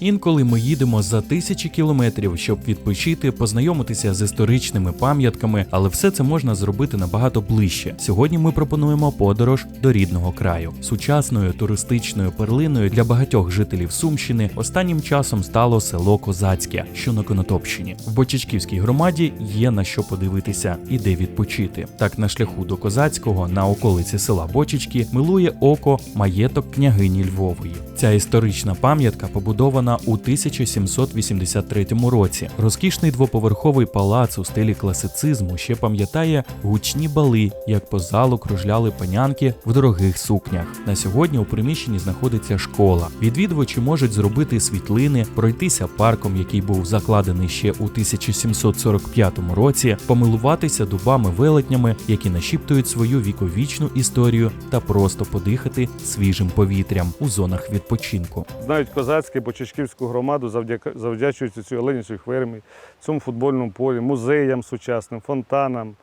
Інколи ми їдемо за тисячі кілометрів, щоб відпочити, познайомитися з історичними пам'ятками, але все це можна зробити набагато ближче. Сьогодні ми пропонуємо подорож до рідного краю. Сучасною туристичною перлиною для багатьох жителів Сумщини останнім часом стало село Козацьке, що на Конотопщині. В Бочачківській громаді є на що подивитися і де відпочити. Так на шляху до Козацького на околиці села Бочечки милує око маєток княгині Львової. Ця історична пам'ятка побудована у 1783 році. Розкішний двоповерховий палац у стилі класицизму ще пам'ятає гучні бали, як по залу кружляли панянки в дорогих сукнях. На сьогодні у приміщенні знаходиться школа. Відвідувачі можуть зробити світлини, пройтися парком, який був закладений ще у 1745 році, помилуватися дубами велетнями, які нашіптують свою віковічну історію, та просто подихати свіжим повітрям у зонах відпочинку. Знають козацьку Бочачківську громаду, завдячуючи цій Оленівській фермі, цьому футбольному полі, музеям сучасним, фонтанам.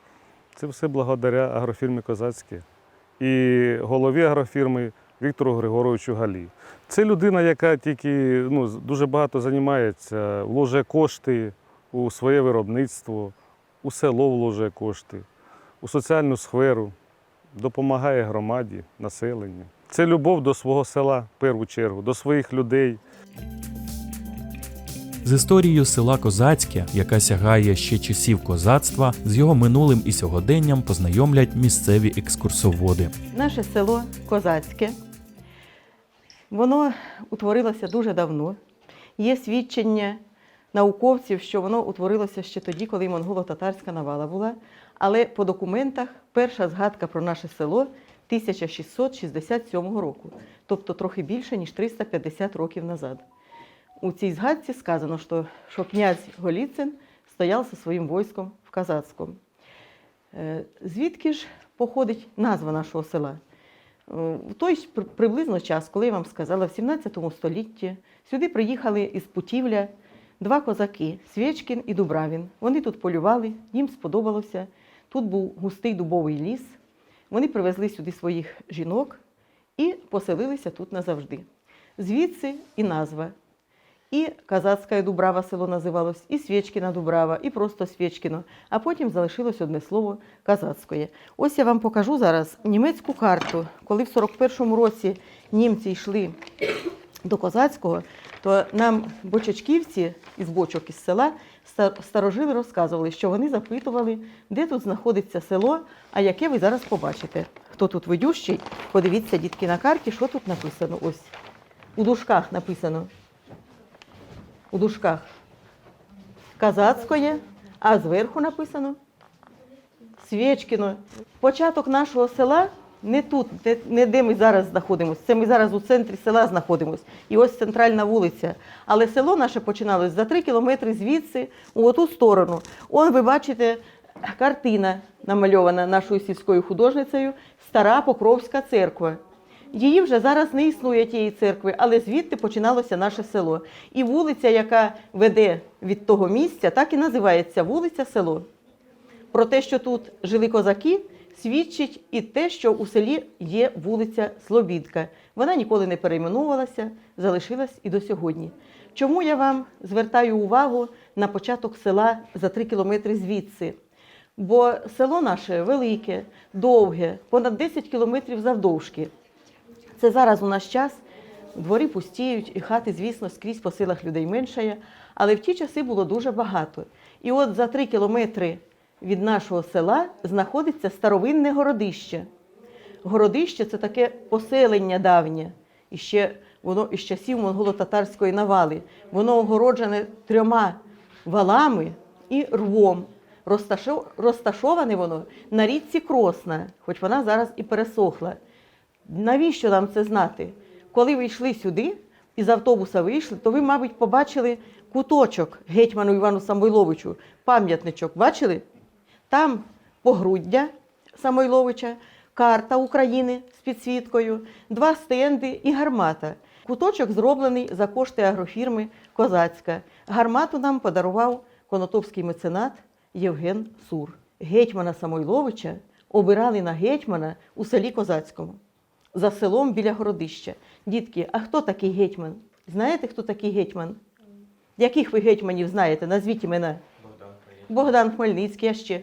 Це все благодаря агрофірмі Козацьке і голові агрофірми Віктору Григоровичу Галі. Це людина, яка тільки ну, дуже багато займається, вложує кошти у своє виробництво, у село вложує кошти, у соціальну сферу, допомагає громаді, населенню. Це любов до свого села в першу чергу, до своїх людей. З історією села Козацьке, яка сягає ще часів козацтва, з його минулим і сьогоденням познайомлять місцеві екскурсоводи. Наше село Козацьке. Воно утворилося дуже давно. Є свідчення науковців, що воно утворилося ще тоді, коли монголо-татарська навала була. Але по документах перша згадка про наше село 1667 року, тобто трохи більше, ніж 350 років назад. У цій згадці сказано, що, що князь Голіцин стояв зі своїм військом в Казацькому. Е, Звідки ж походить назва нашого села? Е, В той приблизно час, коли я вам сказала, в 17 столітті сюди приїхали із Путівля два козаки Свєчкін і Дубравін. Вони тут полювали, їм сподобалося. Тут був густий дубовий ліс. Вони привезли сюди своїх жінок і поселилися тут назавжди. Звідси і назва. І Казацька Дубрава село називалось, і Свєчкіна Дубрава, і просто Свєчкіно. А потім залишилось одне слово Казацької. Ось я вам покажу зараз німецьку карту. Коли в 41-му році німці йшли до Козацького, то нам бочачківці із бочок із села старожили розказували, що вони запитували, де тут знаходиться село, а яке ви зараз побачите. Хто тут видющий? Подивіться, дітки, на карті, що тут написано. Ось у дужках написано у дужках Казацької, а зверху написано Свєчкіно. Початок нашого села не тут, де- не де ми зараз знаходимося. Це ми зараз у центрі села знаходимося. І ось центральна вулиця. Але село наше починалось за три кілометри звідси, у оту сторону. Он ви бачите картина намальована нашою сільською художницею Стара Покровська церква. Її вже зараз не існує тієї церкви, але звідти починалося наше село. І вулиця, яка веде від того місця, так і називається вулиця Село. Про те, що тут жили козаки, свідчить і те, що у селі є вулиця Слобідка. Вона ніколи не перейменувалася, залишилась і до сьогодні. Чому я вам звертаю увагу на початок села за три кілометри звідси? Бо село наше велике, довге, понад 10 кілометрів завдовжки. Це зараз у наш час. Двори пустіють, і хати, звісно, скрізь по силах людей меншає, але в ті часи було дуже багато. І от за три кілометри від нашого села знаходиться старовинне городище. Городище це таке поселення давнє, і ще воно із часів монголо-татарської навали. Воно огороджене трьома валами і рвом. Розташоване воно на річці Кросна, хоч вона зараз і пересохла. Навіщо нам це знати? Коли ви йшли сюди, із автобуса вийшли, то ви, мабуть, побачили куточок гетьману Івану Самойловичу, пам'ятничок. Бачили? Там погруддя Самойловича, карта України з підсвіткою, два стенди і гармата. Куточок зроблений за кошти агрофірми Козацька. Гармату нам подарував конотопський меценат Євген Сур. Гетьмана Самойловича обирали на гетьмана у селі Козацькому за селом біля городища. Дітки, а хто такий гетьман? Знаєте, хто такий гетьман? Яких ви гетьманів знаєте? Назвіть імена. Богдан Хмельницький, а ще.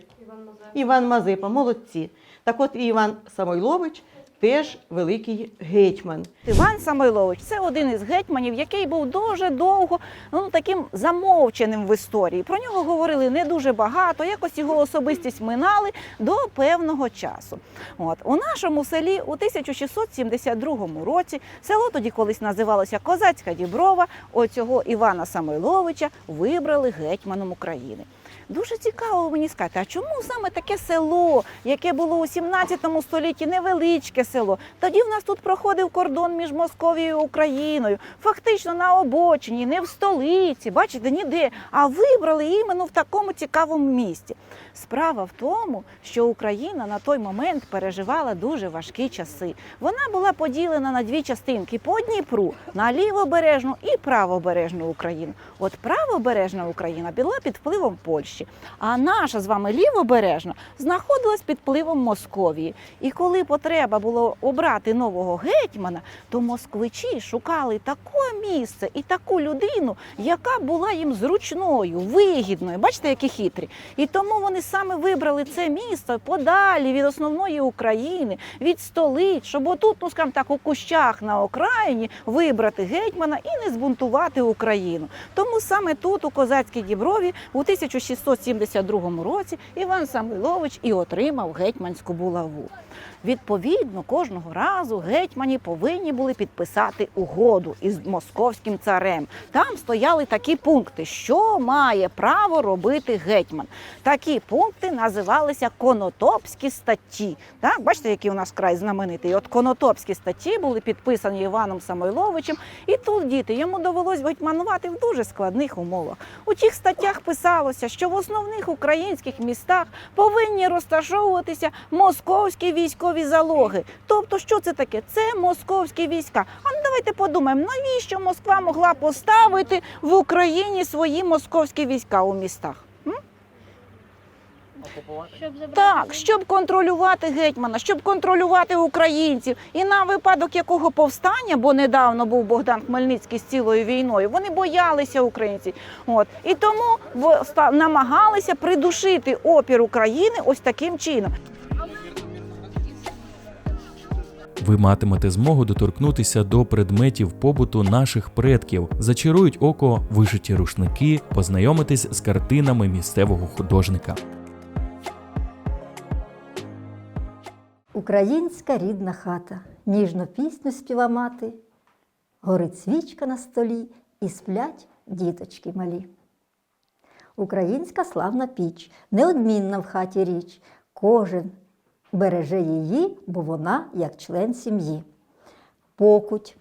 Іван Мазепа, молодці. Так от Іван Самойлович теж великий гетьман. Іван Самойлович це один із гетьманів, який був дуже довго ну таким замовченим в історії. Про нього говорили не дуже багато, якось його особистість минали до певного часу. От у нашому селі у 1672 році село тоді колись називалося Козацька Діброва. Оцього Івана Самойловича вибрали гетьманом України. Дуже цікаво мені сказати, а чому саме таке село, яке було у 17 столітті, невеличке село? Тоді в нас тут проходив кордон між Московією і Україною, фактично на обочині, не в столиці, бачите, ніде, а вибрали іменно в такому цікавому місті. Справа в тому, що Україна на той момент переживала дуже важкі часи. Вона була поділена на дві частинки по Дніпру на лівобережну і правобережну Україну. От правобережна Україна була під впливом Польщі, а наша з вами лівобережна знаходилась під впливом Московії. І коли потреба було обрати нового гетьмана, то москвичі шукали таке місце і таку людину, яка була їм зручною, вигідною. Бачите, які хитрі. І тому вони саме вибрали це місто подалі від основної України, від столиць, щоб отут, ну скажімо так, у кущах на окраїні вибрати гетьмана і не збунтувати Україну. Тому саме тут, у козацькій Діброві, у 1672 році Іван Самойлович і отримав гетьманську булаву. Відповідно, кожного разу гетьмані повинні були підписати угоду із московським царем. Там стояли такі пункти, що має право робити гетьман. Такі пункти називалися конотопські статті. Так, бачите, який у нас край знаменитий. От конотопські статті були підписані Іваном Самойловичем, і тут діти йому довелось гетьманувати в дуже складних умовах. У тих статтях писалося, що в основних українських містах повинні розташовуватися московські військові залоги. Тобто, що це таке? Це московські війська. А ну давайте подумаємо, навіщо Москва могла поставити в Україні свої московські війська у містах? М? Так, щоб контролювати гетьмана, щоб контролювати українців, і на випадок якого повстання, бо недавно був Богдан Хмельницький з цілою війною, вони боялися українців. От і тому намагалися придушити опір України ось таким чином. Ви матимете змогу доторкнутися до предметів побуту наших предків, зачарують око вишиті рушники, познайомитись з картинами місцевого художника. Українська рідна хата, ніжну пісню співа мати, горить свічка на столі і сплять діточки малі. Українська славна піч, неодмінна в хаті річ, кожен береже її, бо вона як член сім'ї. Покуть,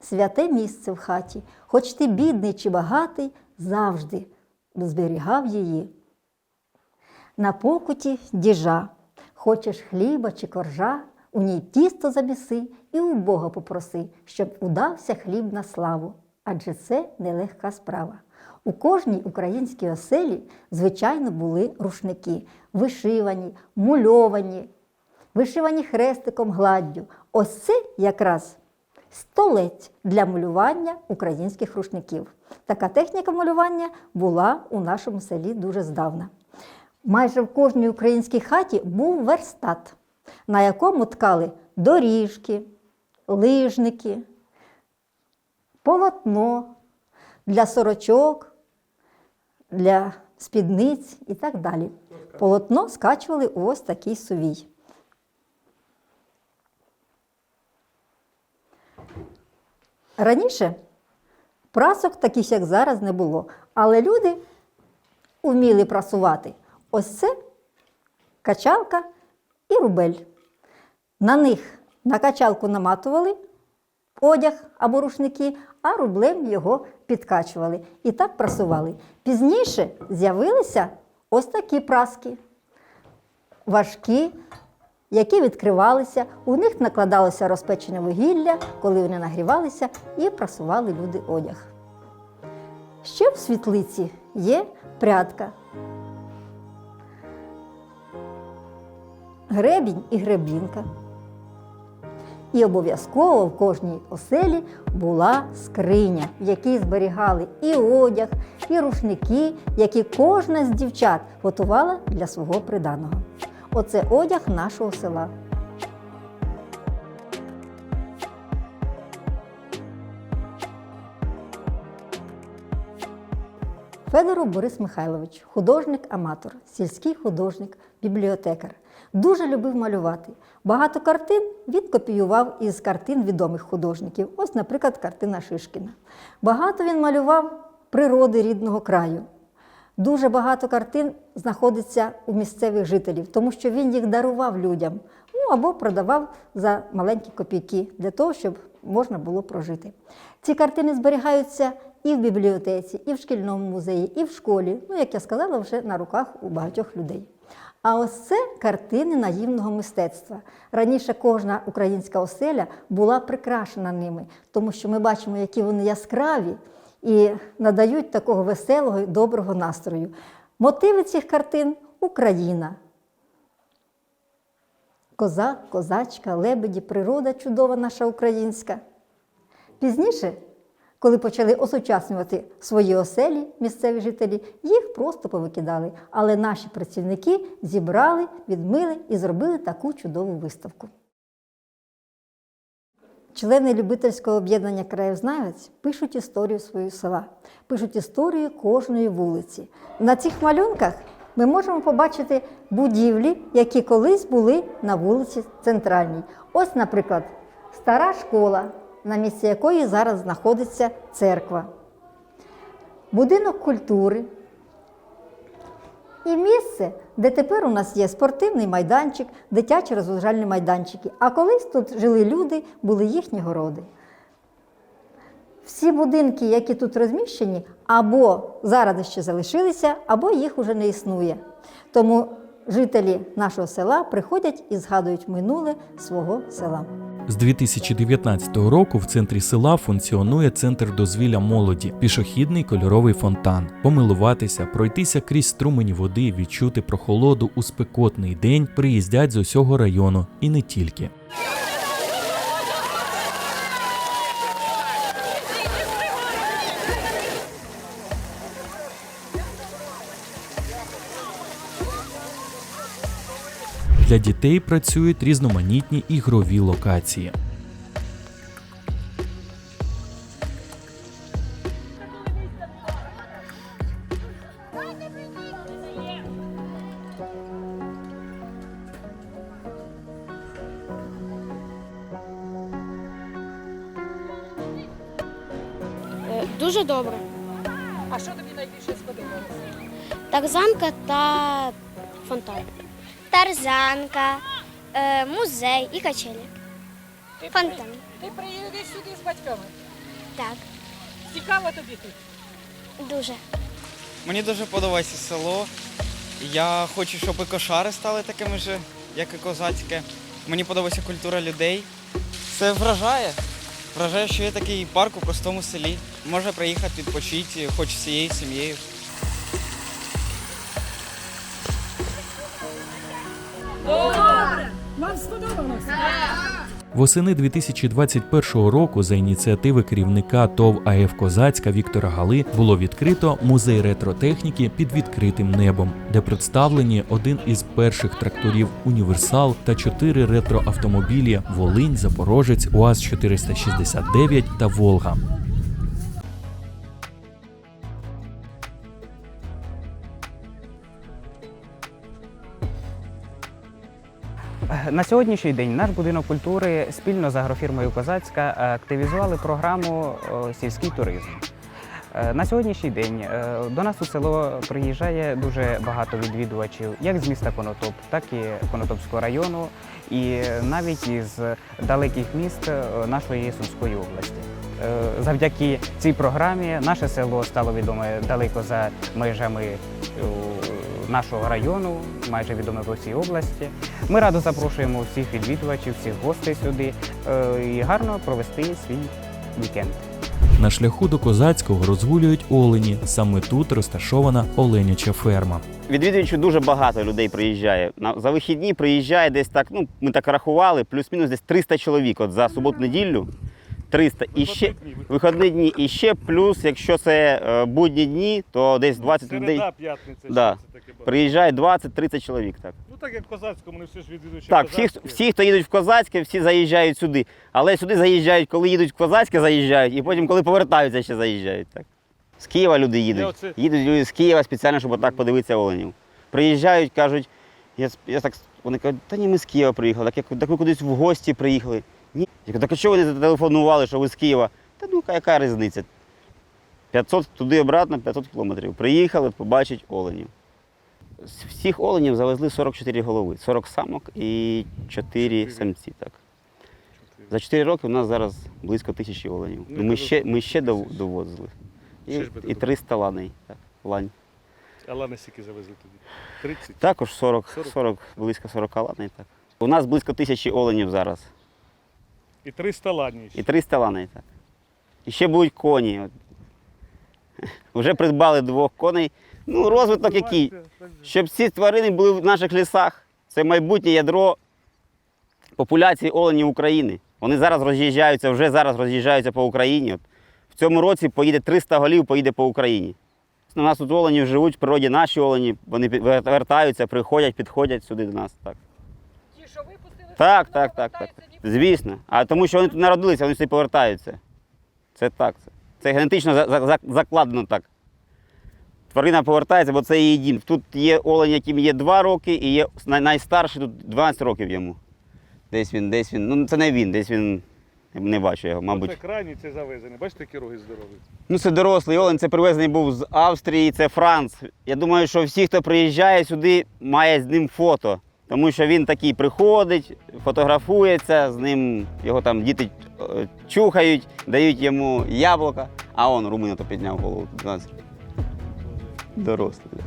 святе місце в хаті, хоч ти бідний чи багатий, завжди зберігав її. На покуті діжа, хочеш хліба чи коржа, у ній тісто заміси і у Бога попроси, щоб удався хліб на славу, адже це нелегка справа. У кожній українській оселі, звичайно, були рушники, вишивані, мульовані, вишивані хрестиком гладдю. Ось це якраз столець для малювання українських рушників. Така техніка малювання була у нашому селі дуже здавна. Майже в кожній українській хаті був верстат, на якому ткали доріжки, лижники, полотно для сорочок, для спідниць і так далі. Полотно скачували у ось такий сувій. Раніше прасок таких, як зараз, не було, але люди вміли прасувати. Ось це качалка і рубель. На них на качалку наматували одяг або рушники, а рублем його підкачували і так прасували. Пізніше з'явилися ось такі праски, важкі, які відкривалися. У них накладалося розпечене вугілля, коли вони нагрівалися, і прасували люди одяг. Ще в світлиці є прядка. Гребінь і гребінка. І обов'язково в кожній оселі була скриня, в якій зберігали і одяг, і рушники, які кожна з дівчат готувала для свого приданого. Оце одяг нашого села. Федоров Борис Михайлович, художник-аматор, сільський художник, бібліотекар. Дуже любив малювати. Багато картин він копіював із картин відомих художників. Ось, наприклад, картина Шишкіна. Багато він малював природи рідного краю. Дуже багато картин знаходиться у місцевих жителів, тому що він їх дарував людям ну, або продавав за маленькі копійки для того, щоб можна було прожити. Ці картини зберігаються і в бібліотеці, і в шкільному музеї, і в школі. Ну, як я сказала, вже на руках у багатьох людей. А ось це картини наївного мистецтва. Раніше кожна українська оселя була прикрашена ними, тому що ми бачимо, які вони яскраві і надають такого веселого і доброго настрою. Мотиви цих картин Україна. Козак, козачка, лебеді, природа чудова наша українська. Пізніше, коли почали осучаснювати свої оселі, місцеві жителі, їх просто повикидали. Але наші працівники зібрали, відмили і зробили таку чудову виставку. Члени любительського об'єднання краєзнавець пишуть історію свого села, пишуть історію кожної вулиці. На цих малюнках ми можемо побачити будівлі, які колись були на вулиці Центральній. Ось, наприклад, стара школа, на місці якої зараз знаходиться церква, будинок культури, і місце, де тепер у нас є спортивний майданчик, дитячі розважальні майданчики. А колись тут жили люди, були їхні городи. Всі будинки, які тут розміщені, або зараз ще залишилися, або їх уже не існує. Тому жителі нашого села приходять і згадують минуле свого села. З 2019 року в центрі села функціонує центр дозвілля молоді, пішохідний кольоровий фонтан. Помилуватися, пройтися крізь струмені води, відчути прохолоду у спекотний день приїздять з усього району і не тільки. Для дітей працюють різноманітні ігрові локації. Е, Дуже добре. А що тобі найбільше сподобалося? Тарзанка та фонтан. Тарзанка, е, музей і качелі. Ти, Фонтан. при- ти приїдеш сюди з батьками. Так, Цікаво тобі тут. дуже. Мені дуже подобається село. Я хочу, щоб і кошари стали такими ж, як і козацьке. Мені подобається культура людей. Це вражає. Вражає, що є такий парк у простому селі. Можна приїхати відпочити, хоч всією сім'єю. Вам сподобалося? Восени 2021 року за ініціативи керівника ТОВ АФ Козацька Віктора Гали було відкрито музей ретротехніки під відкритим небом, де представлені один із перших тракторів Універсал та чотири ретроавтомобілі Волинь, Запорожець, УАЗ 469 та Волга. На сьогоднішній день наш будинок культури спільно з агрофірмою Козацька е, активізували програму е, Сільський туризм. Е, На сьогоднішній день до нас у село приїжджає дуже багато відвідувачів, як з міста Конотоп, так і Конотопського району, і навіть із далеких міст нашої Сумської області. Завдяки цій програмі наше село стало відоме далеко за межами нашого району, майже відоме по всій області. Ми радо запрошуємо всіх відвідувачів, всіх гостей сюди е, і гарно провести свій вікенд. На шляху до козацького розгулюють олені. Саме тут розташована оленяча ферма. Відвідувачів дуже багато людей приїжджає. За вихідні приїжджає десь так. Ну ми так рахували, плюс-мінус десь 300 чоловік. От за суботу-неділю 300. І ще вихідні дні. І ще плюс, якщо це е, будні дні, то десь 20 людей. Середа, п'ятниця. Да. що це таке. Приїжджає 20-30 чоловік. Так, Ну так як в козацькому, вони всі ж відвідувачі так всі, козацькі. всі, хто їдуть в Козацьке, всі заїжджають сюди. Але сюди заїжджають, коли їдуть в Козацьке, заїжджають, і потім, коли повертаються, ще заїжджають. Так. З Києва люди їдуть. оце- Їдуть люди з Києва спеціально, щоб отак подивитися оленів. Приїжджають, кажуть, я, с- я так, вони кажуть, та ні, ми з Києва приїхали, так, як, так ви кудись в гості приїхали. Ні. Я кажу, так а чого ви зателефонували, що ви з Києва? Та ну яка- різниця? 500 туди обратно, 500 кілометрів. Приїхали, побачить оленів. З всіх оленів завезли 44 голови, 40 самок і 4 самці. Так. За 4 роки у нас зараз близько тисячі оленів. Ну, Ну, ми, ще, ми ще тисяч. довозили. І, і 300 ланей. Так, лань. А лани скільки завезли тоді? 30? Також 40, 40. 40, близько 40 ланей. Так. У нас близько тисячі оленів зараз. І 300 ланів. І 300 ланей. Так. І ще будуть коні. От. Вже придбали двох коней. Ну, розвиток який? Щоб ці тварини були в наших лісах. Це майбутнє ядро популяції оленів України. Вони зараз роз'їжджаються, вже зараз роз'їжджаються по Україні. От в цьому році поїде 300 голів, поїде по Україні. У нас тут олені живуть в природі наші олені, вони вертаються, приходять, підходять сюди до нас. Так, Ті, що випустили, так, так, так. так. Звісно. А тому що вони тут народилися, вони сюди повертаються. Це так. Це, генетично за- за- за- закладено так. Тварина повертається, бо це її дім. Тут є олень, яким є 2 роки, і є най- найстарший тут 12 років йому. Десь він, десь він. Ну це не він, десь він. Не бачу його, мабуть. Це крайній, це завезений. Бачите, які роги здорові? Ну, це дорослий олень, це привезений був з Австрії, це Франц. Я думаю, що всі, хто приїжджає сюди, має з ним фото. Тому що він такий приходить, фотографується, з ним його там діти е, чухають, дають йому яблука, а он румина то підняв голову. Дорослий.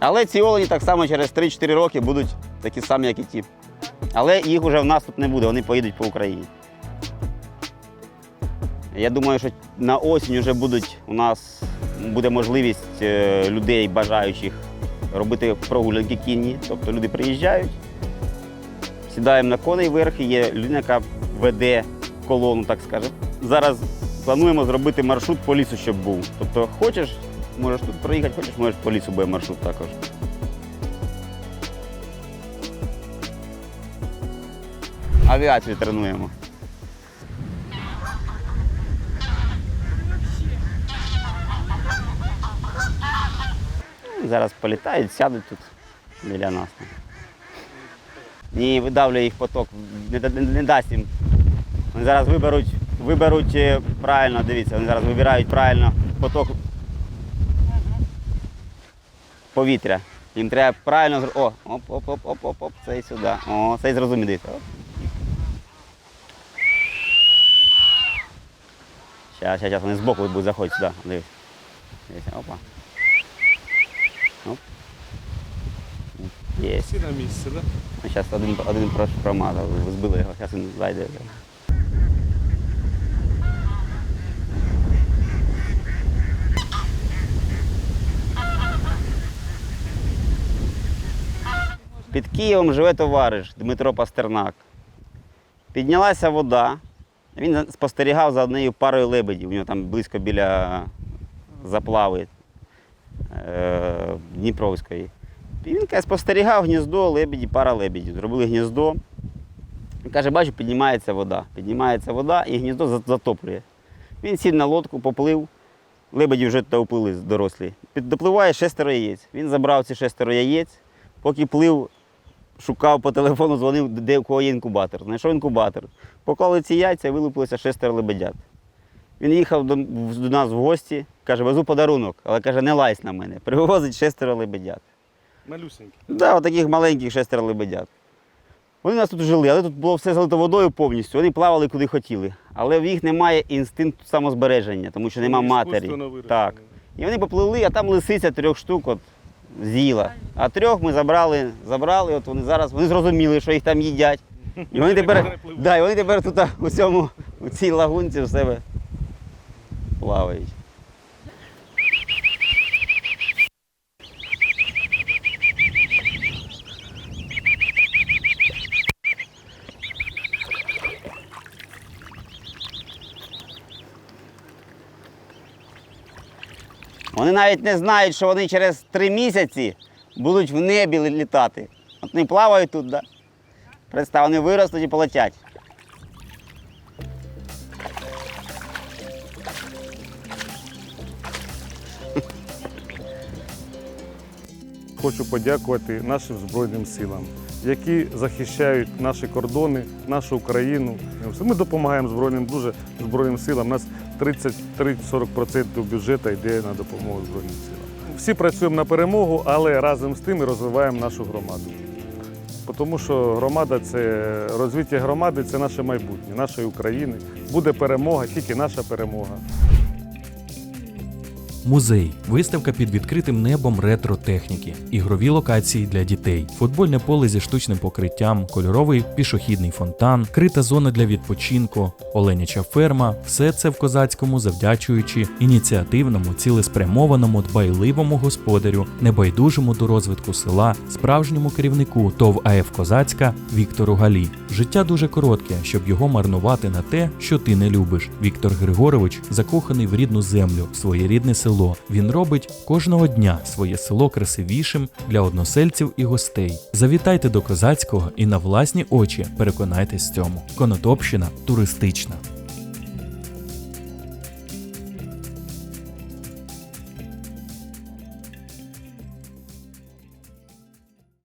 Але ці олені так само через 3-4 роки будуть такі самі, як і ті. Але їх вже в нас тут не буде, вони поїдуть по Україні. Я думаю, що на осінь вже будуть у нас буде можливість е, людей, бажаючих робити прогулянки кінні. Тобто люди приїжджають, сідаємо на коней вверх, і є людина, яка веде колону, так скажемо. Зараз плануємо зробити маршрут по лісу, щоб був. Тобто, хочеш, можеш тут проїхати, хочеш, можеш по лісу буде маршрут також. Авіацію тренуємо. Зараз політають, сядуть тут біля нас. Ні, видавлює їх поток, не, да- не дасть їм. Вони зараз виберуть, виберуть е, правильно, дивіться, вони зараз вибирають правильно поток повітря. Їм треба правильно О, оп, оп, оп, оп, оп, оп, цей сюди. О, цей зрозумів, дивіться. Оп. Щас, щас, щас, вони збоку будуть заходити сюди. Дивись. Дивіться, опа. Оп. Є. Всі на місці, так? Ну, Зараз один, один про- промазав, збили його, зараз він зайде. Під Києвом живе товариш Дмитро Пастернак. Піднялася вода. Він спостерігав за однією парою лебедів. У нього там близько біля заплави Дніпровської. І він каже, спостерігав гніздо, лебеді, пара лебедів. Зробили гніздо. Він каже, бачу, піднімається вода. Піднімається вода і гніздо затоплює. Він сів на лодку, поплив. Лебеді вже туди вплили дорослі. Допливає шестеро яєць. Він забрав ці шестеро яєць, поки плив, шукав по телефону, дзвонив, де у кого є інкубатор. Знайшов інкубатор. Поклали ці яйця, вилупилося шестеро лебедят. Він їхав до, до нас в гості, каже, везу подарунок, але каже, не лайсь на мене. Привозить шестеро лебедят. Малюсенькі. Так, да, таких маленьких шестеро лебедят. Вони у нас тут жили, але тут було все залито водою повністю. Вони плавали куди хотіли. Але в їх немає інстинкту самозбереження, тому що нема матері. Так. І вони поплили, а там лисиця трьох штук от, з'їла. А трьох ми забрали, забрали, от вони зараз вони зрозуміли, що їх там їдять. І вони Вони тепер, да, і вони тепер тут у цьому у цій лагунці в себе плавають. Вони навіть не знають, що вони через три місяці будуть в небі літати. От вони плавають тут, да? Представ, вони виростуть і полетять. Хочу подякувати нашим Збройним силам, які захищають наші кордони, нашу Україну. Ми допомагаємо Збройним дуже Збройним силам. У нас 30-40% бюджету йде на допомогу Збройним силам. Всі працюємо на перемогу, але разом з тим і розвиваємо нашу громаду. Тому що громада це розвиття громади це наше майбутнє, нашої України. Буде перемога, тільки наша перемога. Музей, виставка під відкритим небом ретро-техніки, ігрові локації для дітей, футбольне поле зі штучним покриттям, кольоровий пішохідний фонтан, крита зона для відпочинку, оленяча ферма все це в козацькому завдячуючи ініціативному, цілеспрямованому, дбайливому господарю, небайдужому до розвитку села, справжньому керівнику ТОВ АФ Козацька Віктору Галі. Життя дуже коротке, щоб його марнувати на те, що ти не любиш. Віктор Григорович закоханий в рідну землю, в своє рідне село. Він робить кожного дня своє село красивішим для односельців і гостей. Завітайте до козацького і на власні очі переконайтесь в цьому. Конотопщина туристична.